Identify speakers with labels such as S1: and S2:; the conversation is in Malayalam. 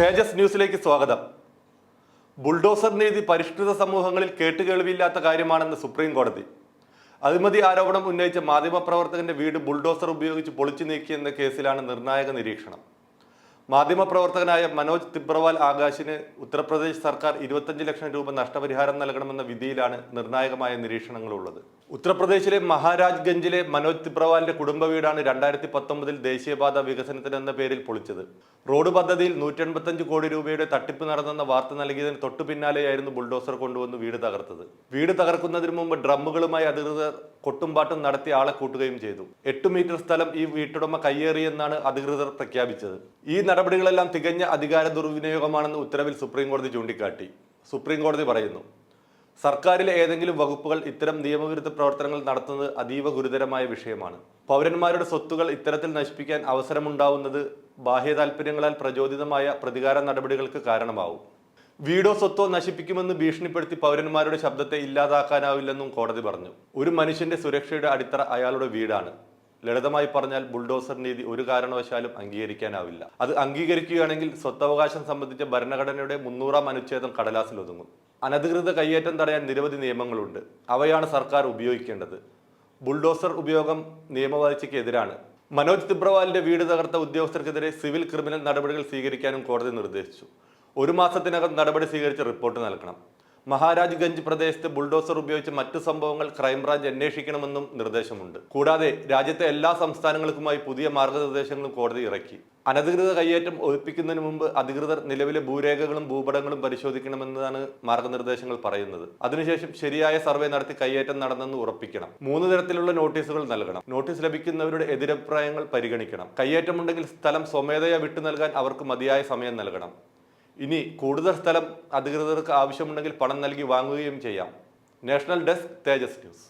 S1: തേജസ് ന്യൂസിലേക്ക് സ്വാഗതം. ബുൾഡോസർ നീതി പരിഷ്കൃത സമൂഹങ്ങളിൽ കേട്ടുകേൾവിയില്ലാത്ത കാര്യമാണെന്ന് സുപ്രീം കോടതി. അഴിമതി ആരോപണം ഉന്നയിച്ച മാധ്യമപ്രവർത്തകന്റെ വീട് ബുൾഡോസർ ഉപയോഗിച്ച് പൊളിച്ചു നീക്കിയെന്ന കേസിലാണ് നിർണായക നിരീക്ഷണം. മാധ്യമപ്രവർത്തകനായ മനോജ് തിബ്രവാൽ ആകാശിന് ഉത്തർപ്രദേശ് സർക്കാർ ഇരുപത്തഞ്ച് ലക്ഷം രൂപ നഷ്ടപരിഹാരം നൽകണമെന്ന വിധിയിലാണ് നിർണായകമായ നിരീക്ഷണങ്ങളുള്ളത്. ഉത്തർപ്രദേശിലെ മഹാരാജ്ഗഞ്ചിലെ മനോജ് തിബ്രവാലിന്റെ കുടുംബ വീടാണ് രണ്ടായിരത്തി പത്തൊമ്പതിൽ ദേശീയപാത വികസനത്തിന് എന്ന പേരിൽ പൊളിച്ചത്. റോഡ് പദ്ധതിയിൽ നൂറ്റി എൺപത്തഞ്ച് കോടി രൂപയുടെ തട്ടിപ്പ് നടന്നെന്ന വാർത്ത നൽകിയതിന് തൊട്ടു പിന്നാലെയായിരുന്നു ബുൾഡോസർ കൊണ്ടുവന്ന് വീട് തകർത്തത്. വീട് തകർക്കുന്നതിന് മുമ്പ് ഡ്രമ്മുകളുമായി അധികൃതർ കൊട്ടുംപാട്ടും നടത്തി ആളെ കൂട്ടുകയും ചെയ്തു. എട്ട് മീറ്റർ സ്ഥലം ഈ വീട്ടുടമ കയ്യേറിയെന്നാണ് അധികൃതർ പ്രഖ്യാപിച്ചത്. ഈ നടപടികളെല്ലാം തികഞ്ഞ അധികാര ദുർവിനിയോഗമാണെന്ന് ഉത്തരവിൽ സുപ്രീം കോടതി ചൂണ്ടിക്കാട്ടി. സുപ്രീം കോടതി പറയുന്നു സർക്കാരിലെ ഏതെങ്കിലും വകുപ്പുകൾ ഇത്തരം നിയമവിരുദ്ധ പ്രവർത്തനങ്ങൾ നടത്തുന്നത് അതീവ ഗുരുതരമായ വിഷയമാണ്. പൗരന്മാരുടെ സ്വത്തുകൾ ഇത്തരത്തിൽ നശിപ്പിക്കാൻ അവസരമുണ്ടാവുന്നത് ബാഹ്യ താൽപ്പര്യങ്ങളാൽ പ്രചോദിതമായ പ്രതികാര നടപടികൾക്ക് കാരണമാവും. വീടോ സ്വത്തോ നശിപ്പിക്കുമെന്ന് ഭീഷണിപ്പെടുത്തി പൗരന്മാരുടെ ശബ്ദത്തെ ഇല്ലാതാക്കാനാവില്ലെന്നും കോടതി പറഞ്ഞു. ഒരു മനുഷ്യന്റെ സുരക്ഷയുടെ അടിത്തറ അയാളുടെ വീടാണ്. ലളിതമായി പറഞ്ഞാൽ ബുൾഡോസർ നീതി ഒരു കാരണവശാലും അംഗീകരിക്കാനാവില്ല. അത് അംഗീകരിക്കുകയാണെങ്കിൽ സ്വത്തവകാശം സംബന്ധിച്ച ഭരണഘടനയുടെ മുന്നൂറാം അനുച്ഛേദം കടലാസിൽ ഒതുങ്ങും. അനധികൃത കയ്യേറ്റം തടയാൻ നിരവധി നിയമങ്ങളുണ്ട്. അവയാണ് സർക്കാർ ഉപയോഗിക്കേണ്ടത്. ബുൾഡോസർ ഉപയോഗം നിയമവാഴ്ചയ്ക്ക് എതിരാണ് മനോജ് തിബ്രവാലിന്റെ വീട് തകർത്ത ഉദ്യോഗസ്ഥർക്കെതിരെ സിവിൽ ക്രിമിനൽ നടപടികൾ സ്വീകരിക്കാനും കോടതി നിർദ്ദേശിച്ചു. ഒരു മാസത്തിനകം നടപടി സ്വീകരിച്ച് റിപ്പോർട്ട് നൽകണം. മഹാരാജ്ഗഞ്ച് പ്രദേശത്ത് ബുൾഡോസർ ഉപയോഗിച്ച് മറ്റു സംഭവങ്ങൾ ക്രൈംബ്രാഞ്ച് അന്വേഷിക്കണമെന്നും നിർദ്ദേശമുണ്ട്. കൂടാതെ രാജ്യത്തെ എല്ലാ സംസ്ഥാനങ്ങൾക്കുമായി പുതിയ മാർഗനിർദ്ദേശങ്ങളും കോടതി ഇറക്കി. അനധികൃത കയ്യേറ്റം ഒഴിപ്പിക്കുന്നതിന് മുമ്പ് അധികൃതർ നിലവിലെ ഭൂരേഖകളും ഭൂപടങ്ങളും പരിശോധിക്കണമെന്നതാണ് മാർഗനിർദ്ദേശങ്ങൾ പറയുന്നത്. അതിനുശേഷം ശരിയായ സർവേ നടത്തി കയ്യേറ്റം നടന്നെന്ന് ഉറപ്പിക്കണം. മൂന്ന് തരത്തിലുള്ള നോട്ടീസുകൾ നൽകണം. നോട്ടീസ് ലഭിക്കുന്നവരുടെ എതിരഭിപ്രായങ്ങൾ പരിഗണിക്കണം. കയ്യേറ്റമുണ്ടെങ്കിൽ സ്ഥലം സ്വമേധയാ വിട്ടു നൽകാൻ അവർക്ക് മതിയായ സമയം നൽകണം. ഇനി കൂടുതൽ സ്ഥലം അധികൃതർക്ക് ആവശ്യമുണ്ടെങ്കിൽ പണം നൽകി വാങ്ങുകയും ചെയ്യാം. National desk Tejas news.